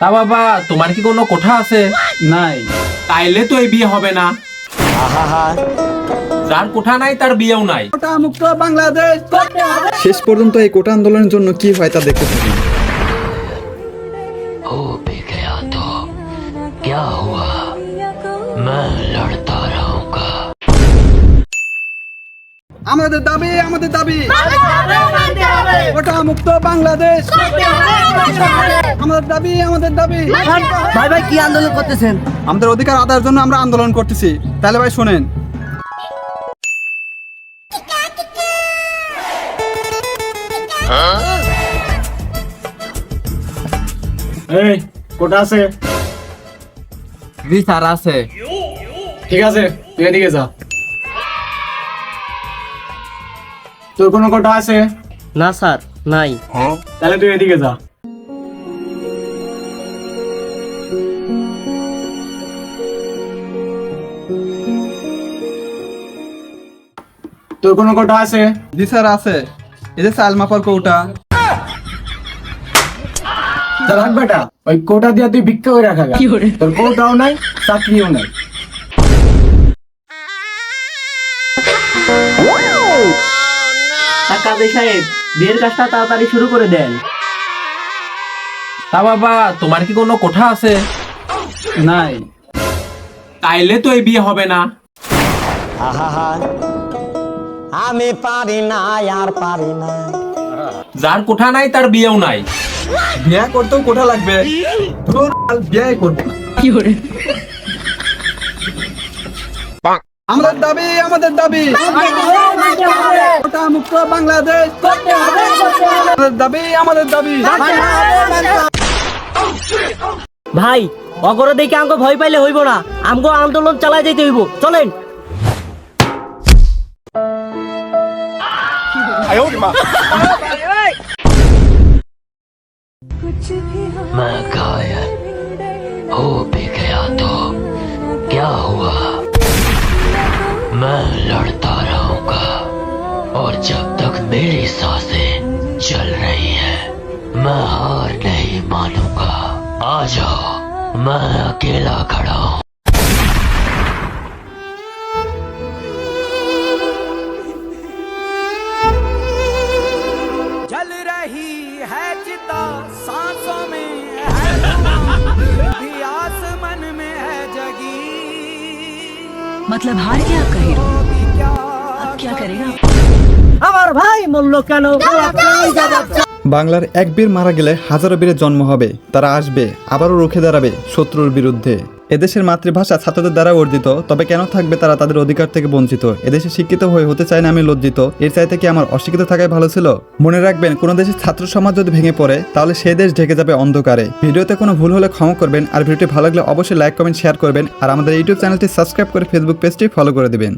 তা বাবা তোমার কি কোনো কোঠা আছে নাই তাইলে তো এই বিয়ে হবে না যার কোঠা নাই তার বিয়েও নাই কোটা মুক্ত বাংলাদেশ শেষ পর্যন্ত এই কোটা আন্দোলনের জন্য কি হয় তা দেখতে থাকুন हो भी गया तो क्या हुआ मैं लड़ता रहूंगा আমাদের দাবি আমাদের দাবি কোটা মুক্ত বাংলাদেশ। আমাদের দাবি আমাদের দাবি। ভাই ভাই কি আন্দোলন করতেছেন? আমাদের অধিকার আদায়ের জন্য আমরা আন্দোলন করতেছি। তাহলে ভাই শোনেন। এই কোটা আছে? বিচার আছে। ঠিক আছে তুই এদিকে যা। তোর কোনো কোটা আছে? না স্যার। নাই। তাহলে তুই এদিকে যা তোর কোনো কোটা আছে? জি স্যার আছে। এই যে চাল মাপার কৌটা। রাখ বেটা ওই কোটা দিয়ে তুই ভিক্ষা করে রাখা। তোর কোটাও নাই চাকরিও নাই। কাজী সাহেব বিয়ের কাজটা তাড়াতাড়ি শুরু করে দেন। তা বাবা তোমার কি কোনো কোঠা আছে? নাই। তাইলে তো এই বিয়ে হবে না। আমি পারি না আর পারি না। যার কোঠা নাই তার বিয়েও নাই। বিয়ে করতেও কোঠা লাগবে। ধুর, আল বিয়ে করব না। আমাদের দাবি আমাদের দাবি। মুক্ত বাংলাদেশ আমাদের দাবি আমাদের দাবি ভাই অগর দেখে আমগো ভয় পাইলে হইব না আমগো আন্দোলন চালাই যাইতে হইব চলেন मैं घायल हो भी गया तो क्या हुआ मैं लड़ता रहूंगा और जब तक मेरी साँसें चल रही है मैं हार नहीं मानूँगा। आ जाओ मैं अकेला खड़ा हूँ। जल रही है चिता सांसों में है। आसमान में है जगी। मतलब हार गया आपका আমার ভাই কেন? বাংলার এক বীর মারা গেলে হাজারো বীরের জন্ম হবে। তারা আসবে আবারও রুখে দাঁড়াবে শত্রুর বিরুদ্ধে। এদেশের মাতৃভাষা ছাত্রদের দ্বারা অর্জিত তবে কেন থাকবে তারা তাদের অধিকার থেকে বঞ্চিত? এদেশে শিক্ষিত হয়ে হতে চায় না আমি লজ্জিত। এর চাইতে কি আমার অশিক্ষিত থাকাই ভালো ছিল? মনে রাখবেন কোনো দেশের ছাত্র সমাজ যদি ভেঙে পড়ে তাহলে সে দেশ ঢেকে যাবে অন্ধকারে। ভিডিওতে কোনো ভুল হলে ক্ষমা করবেন আর ভিডিওটি ভালো লাগলে অবশ্যই লাইক কমেন্ট শেয়ার করবেন আর আমাদের ইউটিউব চ্যানেলটি সাবস্ক্রাইব করে ফেসবুক পেজটি ফলো করে দেবেন।